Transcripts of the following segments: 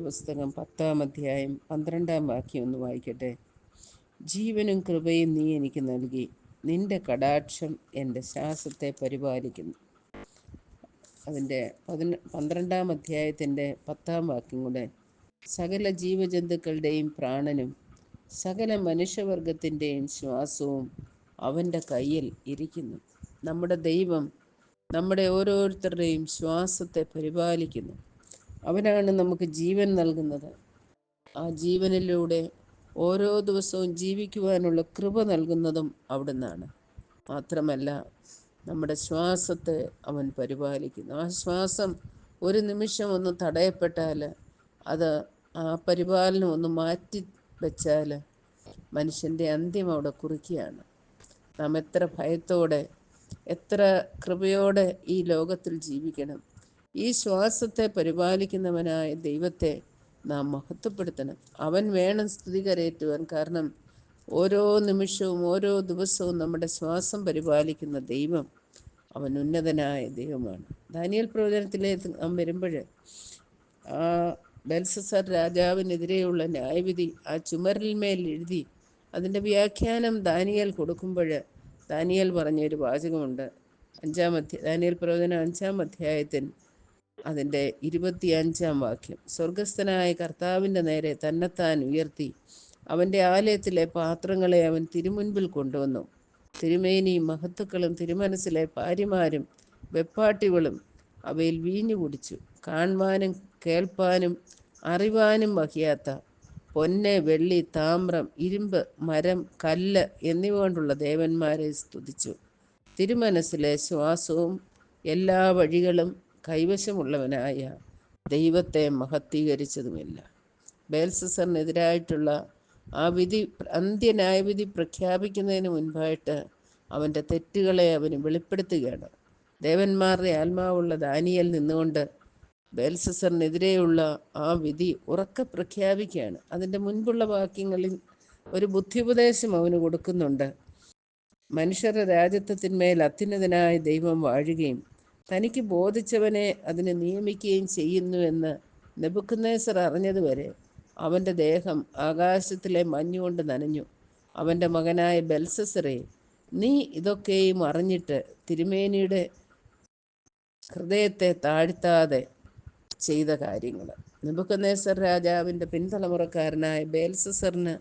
പുസ്തകം പത്താം അധ്യായം പന്ത്രണ്ടാം വാക്യം ഒന്ന് വായിക്കട്ടെ. ജീവനും കൃപയും നീ എനിക്ക് നൽകി. നിന്റെ കടാക്ഷം എന്റെ ശ്വാസത്തെ പരിപാലിക്കുന്നു. അതിന്റെ പതിന പന്ത്രണ്ടാം അധ്യായത്തിന്റെ പത്താം വാക്യം കൂടെ. സകല ജീവജന്തുക്കളുടെയും പ്രാണനും സകല മനുഷ്യവർഗത്തിന്റെയും ശ്വാസവും അവന്റെ കയ്യിൽ ഇരിക്കുന്നു. നമ്മുടെ ദൈവം നമ്മുടെ ഓരോരുത്തരുടെയും ശ്വാസത്തെ പരിപാലിക്കുന്നു. അവനാണ് നമുക്ക് ജീവൻ നൽകുന്നത്. ആ ജീവനിലൂടെ ഓരോ ദിവസവും ജീവിക്കുവാനുള്ള കൃപ നൽകുന്നതും അവിടുന്നാണ്. മാത്രമല്ല നമ്മുടെ ശ്വാസത്തെ അവൻ പരിപാലിക്കുന്നു. ആ ശ്വാസം ഒരു നിമിഷം ഒന്ന് തടയപ്പെട്ടാൽ അത് ആ പരിപാലനം ഒന്ന് മാറ്റി വെച്ചാൽ മനുഷ്യന്റെ അന്ത്യം അവിടെ കുറിക്കുകയാണ്. നാം എത്ര ഭയത്തോടെ എത്ര കൃപയോടെ ഈ ലോകത്തിൽ ജീവിക്കണം. ഈ ശ്വാസത്തെ പരിപാലിക്കുന്നവനായ ദൈവത്തെ നാം മഹത്വപ്പെടുത്തണം. അവൻ വേണം സ്തുതി കരയേറ്റുവാൻ. കാരണം ഓരോ നിമിഷവും ഓരോ ദിവസവും നമ്മുടെ ശ്വാസം പരിപാലിക്കുന്ന ദൈവം അവൻ ഉന്നതനായ ദൈവമാണ്. ദാനിയൽ പ്രവചനത്തിലെ നാം വരുമ്പോൾ ആ ബെൽസസർ രാജാവിനെതിരെയുള്ള ന്യായവിധി ആ ചുമരിന്മേൽ എഴുതി അതിന്റെ വ്യാഖ്യാനം ദാനിയൽ കൊടുക്കുമ്പോൾ ദാനിയൽ പറഞ്ഞൊരു വാചകമുണ്ട്. അഞ്ചാം അധ്യായ ദാനിയൽ പ്രവചനം അഞ്ചാം അധ്യായത്തിൽ അതിന്റെ ഇരുപത്തി അഞ്ചാം വാക്യം. സ്വർഗസ്ഥനായ കർത്താവിന്റെ നേരെ തന്നെത്താൻ ഉയർത്തി. അവന്റെ ആലയത്തിലെ പാത്രങ്ങളെ അവൻ തിരുമുൻപിൽ കൊണ്ടുവന്നു. തിരുമേനിയും മഹത്തുക്കളും തിരുമനസ്സിലെ ഭാര്യമാരും വെപ്പാട്ടികളും അവയിൽ വീഞ്ഞു കുടിച്ചു കാണുവാനും കേൾപ്പാനും അറിവാനും വഹിയാത്ത പൊന്ന് വെള്ളി താമ്രം ഇരുമ്പ് മരം കല്ല് എന്നിവ കൊണ്ടുള്ള ദേവന്മാരെ സ്തുതിച്ചു. തിരുമനസ്സിലെ ശ്വാസവും എല്ലാ വഴികളും കൈവശമുള്ളവനായ ദൈവത്തെ മഹത്തീകരിച്ചതുമില്ല. ബേൽസസറിനെതിരായിട്ടുള്ള ആ വിധി അന്ത്യന്യായവിധി പ്രഖ്യാപിക്കുന്നതിന് മുൻപായിട്ട് അവന്റെ തെറ്റുകളെ അവന് വെളിപ്പെടുത്തുകയാണ്. ദേവന്മാരുടെ ആത്മാവുള്ള ദാനിയൽ നിന്നുകൊണ്ട് ബേൽസസറിനെതിരെയുള്ള ആ വിധി ഉറക്കെ പ്രഖ്യാപിക്കുകയാണ്. അതിന്റെ മുൻപുള്ള വാക്യങ്ങളിൽ ഒരു ബുദ്ധിയുപദേശം അവന് കൊടുക്കുന്നുണ്ട്. മനുഷ്യരുടെ രാജ്യത്വത്തിന്മേൽ അത്യുന്നതനായ ദൈവം വാഴുകയും തനിക്ക് ബോധിച്ചവനെ അതിനെ നിയമിക്കുകയും ചെയ്യുന്നുവെന്ന് നെബുക്കുന്നേസർ അറിഞ്ഞതുവരെ അവന്റെ ദേഹം ആകാശത്തിലെ മഞ്ഞുകൊണ്ട് നനഞ്ഞു. അവന്റെ മകനായ ബെൽസസറെ നീ ഇതൊക്കെയും അറിഞ്ഞിട്ട് തിരുമേനിയുടെ ഹൃദയത്തെ താഴ്ത്താതെ ചെയ്ത കാര്യങ്ങൾ നെബുക്കനേസർ രാജാവിന്റെ പിൻതലമുറക്കാരനായ ബേൽസസറിന്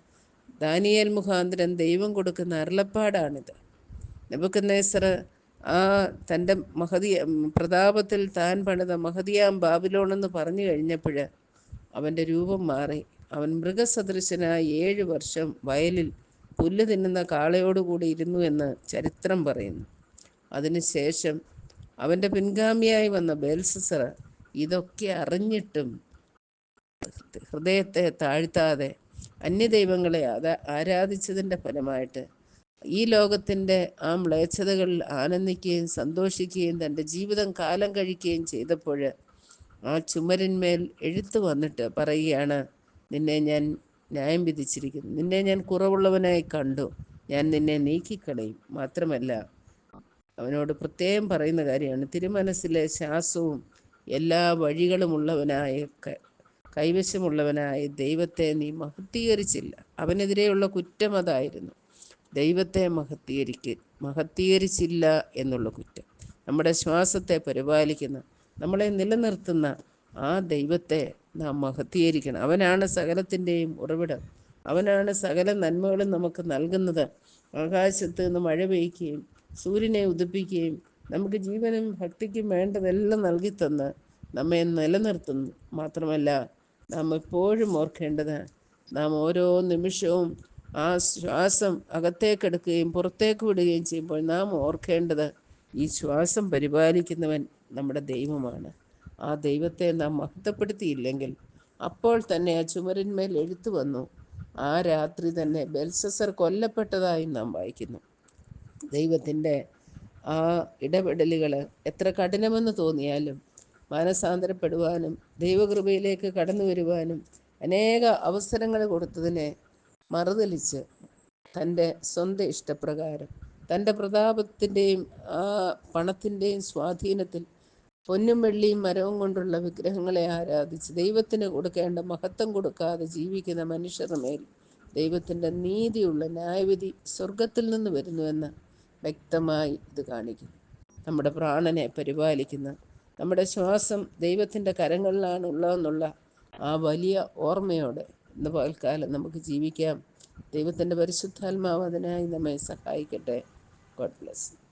ദാനിയേൽ മുഖാന്തരം ദൈവം കൊടുക്കുന്ന അരുളപ്പാടാണിത്. നെബുക്കനേസർ ആ തന്റെ മഹതി പ്രതാപത്തിൽ താൻ പണിത മഹതിയാം ബാബിലോണെന്ന് പറഞ്ഞു കഴിഞ്ഞപ്പോൾ അവന്റെ രൂപം മാറി. അവൻ മൃഗസദൃശനായ ഏഴ് വർഷം വയലിൽ പുല്ല് തിന്നുന്ന കാളയോടുകൂടി ഇരുന്നു എന്ന് ചരിത്രം പറയുന്നു. അതിനുശേഷം അവന്റെ പിൻഗാമിയായി വന്ന ബേൽസസർ ഇതൊക്കെ അറിഞ്ഞിട്ടും ഹൃദയത്തെ താഴ്ത്താതെ അന്യദൈവങ്ങളെ ദൈവങ്ങളെ ആരാധിച്ചതിന്റെ ഫലമായിട്ട് ഈ ലോകത്തിന്റെ ആ മ്ലേച്ഛതകളിൽ ആനന്ദിക്കുകയും സന്തോഷിക്കുകയും തന്റെ ജീവിതം കാലം കഴിക്കുകയും ചെയ്തപ്പോൾ ആ ചുമരിന്മേൽ എഴുത്തു വന്നിട്ട് പറയുകയാണ് നിന്നെ ഞാൻ ന്യായം വിധിച്ചിരിക്കുന്നു. നിന്നെ ഞാൻ കുറവുള്ളവനായി കണ്ടു. ഞാൻ നിന്നെ നീക്കിക്കളയും. മാത്രമല്ല അവനോട് പ്രത്യേകം പറയുന്ന കാര്യമാണ് തിരുമനസ്സിലെ ശ്വാസവും എല്ലാ വഴികളുമുള്ളവനായ കൈവശമുള്ളവനായ ദൈവത്തെ നീ മഹത്തീകരിച്ചില്ല. അവനെതിരെയുള്ള കുറ്റം അതായിരുന്നു. ദൈവത്തെ മഹത്തീകരിക്ക മഹത്തീകരിച്ചില്ല എന്നുള്ള കുറ്റം. നമ്മുടെ ശ്വാസത്തെ പരിപാലിക്കുന്ന നമ്മളെ നിലനിർത്തുന്ന ആ ദൈവത്തെ നാം മഹത്തീകരിക്കണം. അവനാണ് സകലത്തിന്റെയും ഉറവിടം. അവനാണ് സകല നന്മകളും നമുക്ക് നൽകുന്നത്. ആകാശത്ത് നിന്ന് മഴ പെയ്യ്ക്കുകയും സൂര്യനെ ഉദിപ്പിക്കുകയും നമുക്ക് ജീവനും ഭക്തിക്കും വേണ്ടതെല്ലാം നൽകി തന്ന് നമ്മെ നിലനിർത്തുന്നു. മാത്രമല്ല നാം എപ്പോഴും ഓർക്കേണ്ടത് നാം ഓരോ നിമിഷവും ആ ശ്വാസം അകത്തേക്കെടുക്കുകയും പുറത്തേക്ക് വിടുകയും ചെയ്യുമ്പോൾ നാം ഓർക്കേണ്ടത് ഈ ശ്വാസം പരിപാലിക്കുന്നവൻ നമ്മുടെ ദൈവമാണ്. ആ ദൈവത്തെ നാം മഹത്വപ്പെടുത്തിയില്ലെങ്കിൽ അപ്പോൾ തന്നെ ആ ചുമരിന്മേൽ എഴുത്തു വന്നു. ആ രാത്രി തന്നെ ബെൽസസർ കൊല്ലപ്പെട്ടതായും നാം വായിക്കുന്നു. ദൈവത്തിന്റെ ആ ഇടപെടലുകൾ എത്ര കഠിനമെന്ന് തോന്നിയാലും മാനസാന്തരപ്പെടുവാനും ദൈവകൃപയിലേക്ക് കടന്നു വരുവാനും അനേക അവസരങ്ങൾ കൊടുത്തതിനെ മറുതലിച്ച് തന്റെ സ്വന്തം ഇഷ്ടപ്രകാരം തന്റെ പ്രതാപത്തിന്റെയും ആ പണത്തിന്റെയും സ്വാധീനത്തിൽ പൊന്നും വെള്ളിയും മരവും കൊണ്ടുള്ള വിഗ്രഹങ്ങളെ ആരാധിച്ച് ദൈവത്തിന് കൊടുക്കേണ്ട മഹത്വം കൊടുക്കാതെ ജീവിക്കുന്ന മനുഷ്യരുടെ മേൽ ദൈവത്തിന്റെ നീതിയുള്ള ന്യായവിധി സ്വർഗത്തിൽ നിന്ന് വരുന്നുവെന്ന് വ്യക്തമായി ഇത് കാണിക്കുന്നു. നമ്മുടെ പ്രാണനെ പരിപാലിക്കുന്ന നമ്മുടെ ശ്വാസം ദൈവത്തിന്റെ കരങ്ങളിലാണ് ഉള്ളതെന്നുള്ള ആ വലിയ ഓർമ്മയോടെ ഇന്ന് പകൽക്കാലം നമുക്ക് ജീവിക്കാം. ദൈവത്തിന്റെ പരിശുദ്ധാത്മാവ് അതിനായി നമ്മെ സഹായിക്കട്ടെ. God bless